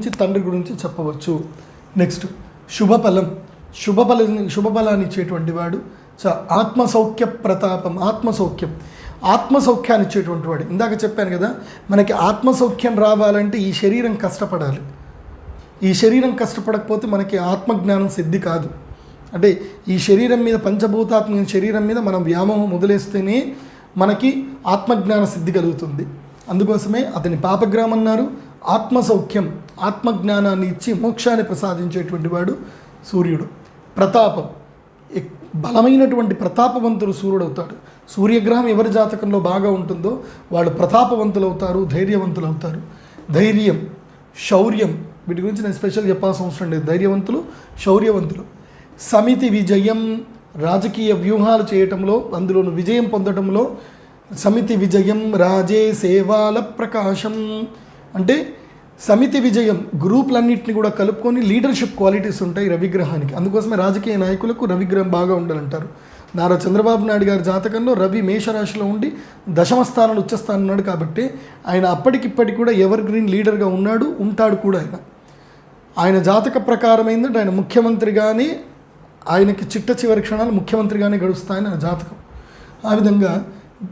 గురించి తండ్రి గురించి చెప్పవచ్చు. నెక్స్ట్ శుభఫలం. శుభఫలం శుభఫలాన్ని ఇచ్చేటువంటి వాడు. చ ఆత్మసౌఖ్య ప్రతాపం ఆత్మసౌఖ్యం. ఆత్మసౌఖ్యాన్ని ఇచ్చేటువంటి వాడు. ఇందాక చెప్పాను కదా మనకి ఆత్మసౌఖ్యం రావాలంటే ఈ శరీరం కష్టపడాలి. ఈ శరీరం కష్టపడకపోతే మనకి ఆత్మజ్ఞానం సిద్ధి కాదు. అంటే ఈ శరీరం మీద పంచభూతాత్మ శరీరం మీద మనం వ్యామోహం వదిలేస్తేనే మనకి ఆత్మజ్ఞాన సిద్ధి కలుగుతుంది. అందుకోసమే అతని పాపగ్రామం అన్నారు. ఆత్మసౌఖ్యం. ఆత్మజ్ఞానాన్ని ఇచ్చి మోక్షాన్ని ప్రసాదించేటువంటి వాడు సూర్యుడు. ప్రతాపం. ఎక్- బలమైనటువంటి ప్రతాపవంతుడు సూర్యుడు అవుతాడు సూర్యగ్రహం ఎవరి జాతకంలో బాగా ఉంటుందో వాళ్ళు ప్రతాపవంతులు అవుతారు ధైర్యవంతులు అవుతారు ధైర్యం శౌర్యం వీటి గురించి నేను స్పెషల్ చెప్పాల్సిన అవసరం లేదు. ధైర్యవంతులు శౌర్యవంతులు. సమితి విజయం రాజకీయ వ్యూహాలు చేయటంలో అందులోను విజయం పొందటంలో సమితి విజయం రాజే సేవాల ప్రకాశం. అంటే సమితి విజయం గ్రూపులన్నింటినీ కూడా కలుపుకొని లీడర్షిప్ క్వాలిటీస్ ఉంటాయి రవిగ్రహానికి. అందుకోసమే రాజకీయ నాయకులకు రవిగ్రహం బాగా ఉండాలంటారు. నారా చంద్రబాబు నాయుడు గారి జాతకంలో రవి మేషరాశిలో ఉండి దశమ స్థానంలో ఉచ్చస్థానం ఉన్నాడు కాబట్టి ఆయన అప్పటికిప్పటికి కూడా ఎవర్ గ్రీన్ లీడర్గా ఉన్నాడు ఉంటాడు కూడా ఆయన. ఆయన జాతక ప్రకారం ఏంటంటే ఆయన ముఖ్యమంత్రిగానే ఆయనకి చిట్ట చివరి క్షణాలు ముఖ్యమంత్రిగానే గడుస్తాయని ఆయన జాతకం. ఆ విధంగా